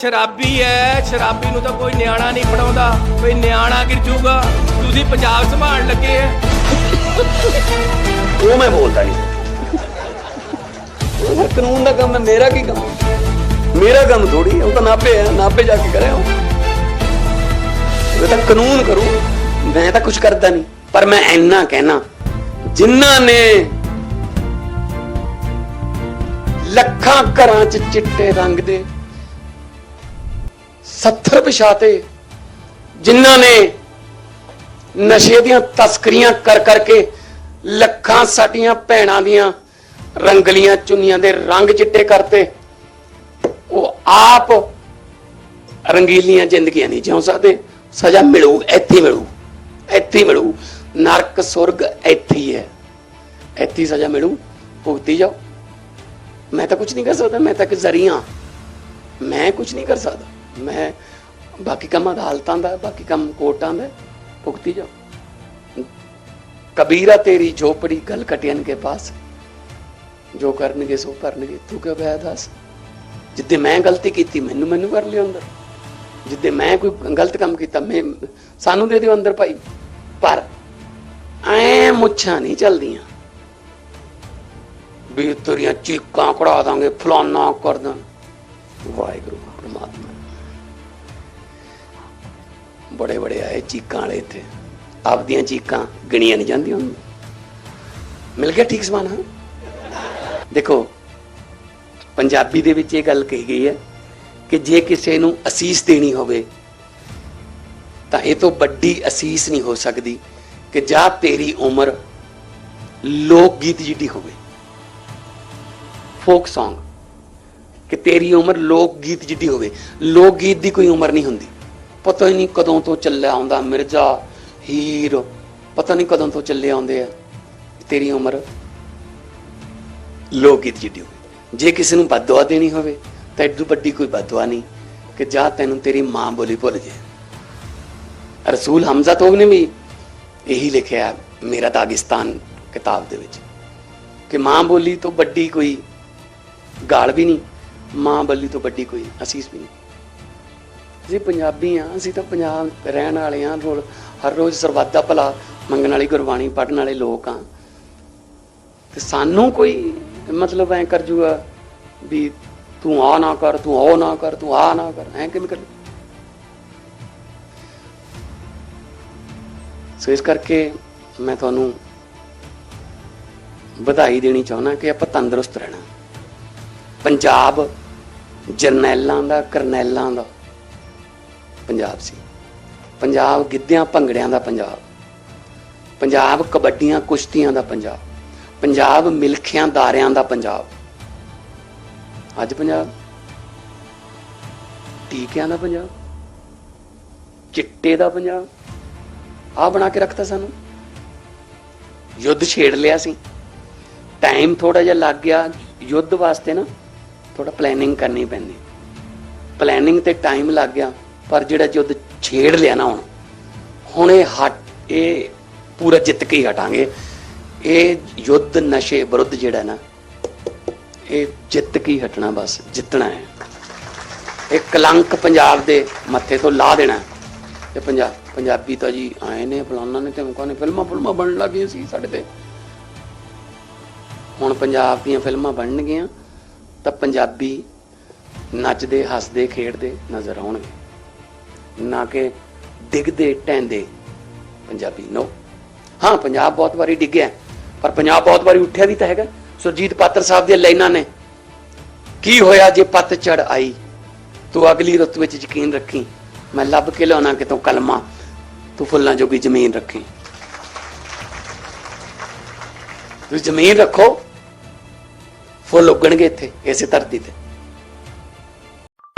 ਸ਼ਰਾਬੀ ਐ ਸ਼ਰਾਬੀ ਨੂੰ ਤਾਂ ਕੋਈ ਨਿਆਣਾ ਨਹੀਂ ਪੜਾਉਂਦਾ ਕੋਈ ਨਿਆਣਾ ਗਿਰ ਜੂਗਾ ਤੁਸੀਂ ਪੰਜਾਬ ਸੰਭਾਲਣ ਲੱਗੇ ਐ। ਉਹ ਮੈਂ ਬੋਲਦਾ ਨਹੀਂ ਉਹ ਕਾਨੂੰਨ ਦਾ ਕੰਮ ਹੈ ਮੇਰਾ ਕੀ ਕੰਮ ਮੇਰਾ ਕੰਮ ਥੋੜੀ ਉਹ ਤਾਂ ਨਾਪੇ ਹੈ ਨਾਪੇ ਜਾ ਕੇ ਕਰਿਆ ਉਹ। ਤਾਂ ਕਾਨੂੰਨ ਕਰੂ ਮੈਂ ਤਾਂ ਕੁਝ ਕਰਦਾ ਨਹੀਂ ਪਰ ਮੈਂ ਇੰਨਾ ਕਹਿਣਾ ਜਿਨ੍ਹਾਂ ਨੇ ਲੱਖਾਂ ਘਰਾਂ 'ਚ ਚਿੱਟੇ ਰੰਗ ਦੇ 70 ਵਿਛਾਤੇ ਜਿਨ੍ਹਾਂ ਨੇ ਨਸ਼ੇ ਦੀਆਂ ਤਸਕਰੀਆਂ ਕਰ ਕਰਕੇ ਲੱਖਾਂ ਸਾਡੀਆਂ ਭੈਣਾਂ ਦੀਆਂ ਰੰਗਲੀਆਂ ਚੁੰਨੀਆਂ ਦੇ ਰੰਗ ਚਿੱਟੇ ਕਰਤੇ, ਉਹ ਆਪ ਰੰਗੀਲੀਆਂ ਜ਼ਿੰਦਗੀਆਂ ਨਹੀਂ ਜਿਉਂ ਸਕਦੇ। ਸਜ਼ਾ ਮਿਲੂ, ਇੱਥੇ ਮਿਲੂ ਇੱਥੇ ਮਿਲੂ। ਨਰਕ ਸੁਰਗ ਇੱਥੇ ਹੈ ਇੱਥੇ ਸਜ਼ਾ ਮਿਲੂ। ਭੁਗਤੀ ਜਾਓ। ਮੈਂ ਤਾਂ ਕੁਝ ਨਹੀਂ ਕਰ ਸਕਦਾ, ਮੈਂ ਤਾਂ ਇੱਕ ਜ਼ਰੀਆ। ਮੈਂ ਕੁਝ ਨਹੀਂ ਕਰ ਸਕਦਾ। ਮੈਂ ਬਾਕੀ ਕੰਮ ਅਦਾਲਤਾਂ ਦਾ, ਬਾਕੀ ਕੰਮ ਕੋਰਟਾਂ ਦਾ, ਭੁਗਤੀ ਜਾਓ ਕਬੀਰਾ ਤੇਰੀ ਝੋਪੜੀ ਗਲ ਕਟਿਆਨ ਕੇ ਪਾਸ। ਜੋ ਕਰਨਗੇ ਸੋ ਕਰਨਗੇ, ਤੂੰ ਕਿਉਂ ਪਿਆ ਦੱਸ? ਜਿੱਦੇ ਮੈਂ ਗਲਤੀ ਕੀਤੀ, ਮੈਨੂੰ ਮੈਨੂੰ ਕਰ ਲਿਓ ਅੰਦਰ। ਜਿੱਦੇ ਮੈਂ ਕੋਈ ਗਲਤ ਕੰਮ ਕੀਤਾ, ਮੈਂ ਸਾਨੂੰ ਦੇ ਦਿਓ ਅੰਦਰ ਭਾਈ। ਪਰ ਐ ਮੁੱਛਾਂ ਨਹੀਂ ਚੱਲਦੀਆਂ। ਵੀ ਤੇਰੀਆਂ ਚੀਕਾਂ ਕਢਾ ਦਾਂਗੇ, ਫਲਾਨਾ ਕਰ ਦਾਂ। ਵਾਹਿਗੁਰੂ, ਪਰਮਾਤਮਾ। ਬੜੇ ਬੜੇ ਆਏ ਚੀਕਾਂ ਵਾਲੇ ਇੱਥੇ। ਆਪਦੀਆਂ ਚੀਕਾਂ ਗਿਣੀਆਂ ਨਹੀਂ ਜਾਂਦੀਆਂ ਹੁਣ ਮਿਲ ਗਿਆ ਠੀਕ ਸਮਾਨ, ਹਾਂ? ਦੇਖੋ, ਪੰਜਾਬੀ ਦੇ ਵਿੱਚ ਇਹ ਗੱਲ ਕਹੀ ਗਈ ਹੈ ਕਿ ਜੇ ਕਿਸੇ ਨੂੰ ਅਸੀਸ ਦੇਣੀ ਹੋਵੇ, ਤਾਂ ਇਹ ਤੋਂ ਵੱਡੀ ਅਸੀਸ ਨਹੀਂ ਹੋ ਸਕਦੀ ਕਿ ਜਾਂ ਤੇਰੀ ਉਮਰ ਲੋਕ ਗੀਤ ਜਿੱਡੀ ਹੋਵੇ। ਫੋਕ Song ਕਿ ਤੇਰੀ ਉਮਰ ਲੋਕ ਗੀਤ ਜਿੱਡੀ ਹੋਵੇ। ਲੋਕ ਗੀਤ ਦੀ ਕੋਈ ਉਮਰ ਨਹੀਂ ਹੁੰਦੀ। ਪਤਾ ਹੀ ਨਹੀਂ ਕਦੋਂ ਤੋਂ ਚੱਲਿਆ ਆਉਂਦਾ ਮਿਰਜ਼ਾ, ਹੀਰ, ਪਤਾ ਨਹੀਂ ਕਦੋਂ ਤੋਂ ਚੱਲੇ ਆਉਂਦੇ ਆ। ਤੇਰੀ ਉਮਰ? ਲੋਕ ਗੀਤ ਜਿੱਡੀ ਜੇ ਕਿਸੇ ਨੂੰ ਬਦਦੁਆ ਦੇਣੀ ਹੋਵੇ, ਤਾਂ ਐਡੂ ਵੱਡੀ ਕੋਈ ਬਦਦੁਆ ਨਹੀਂ ਕਿ ਜਾ ਤੈਨੂੰ ਤੇਰੀ ਮਾਂ ਬੋਲੀ ਭੁੱਲ ਜੇ ਰਸੂਲ ਹਮਜ਼ਾ ਤੋਗ ਨੇ ਵੀ ਇਹੀ ਲਿਖਿਆ ਮੇਰਾ ਦਾਗਿਸਤਾਨ ਕਿਤਾਬ ਦੇ ਵਿੱਚ ਕਿ ਮਾਂ ਬੋਲੀ ਤੋਂ ਵੱਡੀ ਕੋਈ ਗਾਲ ਵੀ ਨਹੀਂ, ਮਾਂ ਬੋਲੀ ਤੋਂ ਵੱਡੀ ਕੋਈ ਅਸੀਸ ਵੀ ਨਹੀਂ। ਅਸੀਂ ਪੰਜਾਬੀ ਆ, ਅਸੀਂ ਤਾਂ ਪੰਜਾਬ ਰਹਿਣ ਵਾਲੇ ਆ ਰੋਲ ਹਰ ਰੋਜ਼ ਸਰਬੱਤ ਦਾ ਭਲਾ ਮੰਗਣ ਵਾਲੀ ਗੁਰਬਾਣੀ ਪੜਨ ਵਾਲੇ ਲੋਕ ਆ। ਤੇ ਸਾਨੂੰ ਕੋਈ ਮਤਲਬ ਐ ਕਰ ਜੂਗਾ ਵੀ ਤੂੰ ਆ ਨਾ ਕਰ, ਤੂੰ ਉਹ ਨਾ ਕਰ, ਤੂੰ ਆ ਨਾ ਕਰ, ਐ ਕਿਵੇਂ ਕਰ? ਸੋ ਇਸ ਕਰਕੇ ਮੈਂ ਤੁਹਾਨੂੰ ਵਧਾਈ ਦੇਣੀ ਚਾਹੁੰਦਾ ਕਿ ਆਪਾਂ ਤੰਦਰੁਸਤ ਰਹਿਣਾ। ਪੰਜਾਬ ਜਰਨੈਲਾਂ ਦਾ, ਕਰਨੈਲਾਂ ਦਾ। ਪੰਜਾਬ ਸੀ। ਪੰਜਾਬ ਗਿੱਧਿਆਂ ਭੰਗੜਿਆਂ ਦਾ ਪੰਜਾਬ। ਪੰਜਾਬ ਕਬੱਡੀਆਂ, ਕੁਸ਼ਤੀਆਂ ਦਾ ਪੰਜਾਬ। ਪੰਜਾਬ ਮਿਲਖਿਆਂ, ਦਾਰਿਆਂ ਦਾ ਪੰਜਾਬ। ਅੱਜ ਪੰਜਾਬ ਟੀਕਿਆਂ ਦਾ ਪੰਜਾਬ, ਚਿੱਟੇ ਦਾ ਪੰਜਾਬ। ਆ ਬਣਾ ਕੇ ਰੱਖਤਾ ਸਾਨੂੰ। ਯੁੱਧ ਛੇੜ ਲਿਆ ਸੀ। ਟਾਈਮ ਥੋੜਾ ਜਿਹਾ ਲੱਗ ਗਿਆ। ਯੁੱਧ ਵਾਸਤੇ ਨਾ ਥੋੜਾ ਪਲੈਨਿੰਗ ਕਰਨੀ ਪੈਂਦੀ। ਪਲੈਨਿੰਗ ਤੇ ਟਾਈਮ ਲੱਗ ਗਿਆ। ਪਰ ਜਿਹੜਾ ਯੁੱਧ ਛੇੜ ਲਿਆ ਨਾ ਹੁਣ ਹੁਣ ਇਹ ਹਟ, ਇਹ ਪੂਰਾ ਜਿੱਤ ਕੇ ਹੀ ਹਟਾਂਗੇ। ਇਹ ਯੁੱਧ ਨਸ਼ੇ ਵਿਰੁੱਧ ਜਿਹੜਾ ਨਾ, ਇਹ ਜਿੱਤ ਕੇ ਹੀ ਹਟਣਾ ਬਸ, ਜਿੱਤਣਾ ਹੈ। ਇਹ ਕਲੰਕ ਪੰਜਾਬ ਦੇ ਮੱਥੇ ਤੋਂ ਲਾ ਦੇਣਾ। ਹੈ। ਤੇ ਪੰਜਾਬ ਪੰਜਾਬੀ ਤਾਂ ਜੀ ਆਏ ਨੇ, ਫਲਾਨਾ ਨੇ ਤੇ ਮੁਕਾ ਨੇ ਫਿਲਮਾਂ, ਫੁਲਮਾਂ ਬਣਨ ਲੱਗੀਆਂ ਸੀ ਸਾਡੇ ਤੇ। ਹੁਣ ਪੰਜਾਬ ਦੀਆਂ ਫਿਲਮਾਂ ਬਣਨਗੀਆਂ, ਤਾਂ ਪੰਜਾਬੀ ਨੱਚਦੇ, ਹੱਸਦੇ, ਖੇਡਦੇ ਨਜ਼ਰ ਆਉਣਗੇ। ਨਾ ਕਿ ਡਿੱਗਦੇ ਟੈਂਦੇ ਪੰਜਾਬੀ ਨੋ ਹਾਂ, ਪੰਜਾਬ ਬਹੁਤ ਵਾਰੀ ਡਿੱਗਿਆ ਪਰ ਪੰਜਾਬ ਬਹੁਤ ਵਾਰੀ ਉੱਠਿਆ ਵੀ ਤਾਂ ਹੈਗਾ। ਸੁਰਜੀਤ ਪਾਤਰ ਸਾਹਿਬ ਦੀਆਂ ਲਾਈਨਾਂ ਨੇ। ਕੀ ਹੋਇਆ ਜੇ ਪੱਤ ਚੜ ਆਈ? ਤੂੰ ਅਗਲੀ ਰੁੱਤ ਵਿੱਚ ਯਕੀਨ ਰੱਖੀ। ਮੈਂ ਲੱਭ ਕੇ ਲਿਆਉਣਾ ਕਿਤੋਂ ਕਲਮਾ। ਤੂੰ ਫੁੱਲਾਂ ਜੋਗੀ ਜ਼ਮੀਨ ਰੱਖੀ। ਤੁਸੀਂ ਜ਼ਮੀਨ ਰੱਖੋ। ਫੁੱਲ ਉੱਗਣਗੇ ਇੱਥੇ, ਇਸੇ ਧਰਤੀ ਤੇ।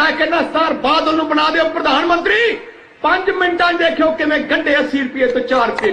ਮੈਂ ਕਹਿੰਦਾ, ਸਰ, ਬਾਦਲ ਉਹਨੂੰ ਬਣਾ ਦਿਓ ਪ੍ਰਧਾਨ ਮੰਤਰੀ। 5 ਮਿੰਟਾਂ 'ਚ ਦੇਖਿਓ ਕਿਵੇਂ ਗੰਢੇ 80 ਰੁਪਏ ਤੋਂ 4 ਰੁਪਏ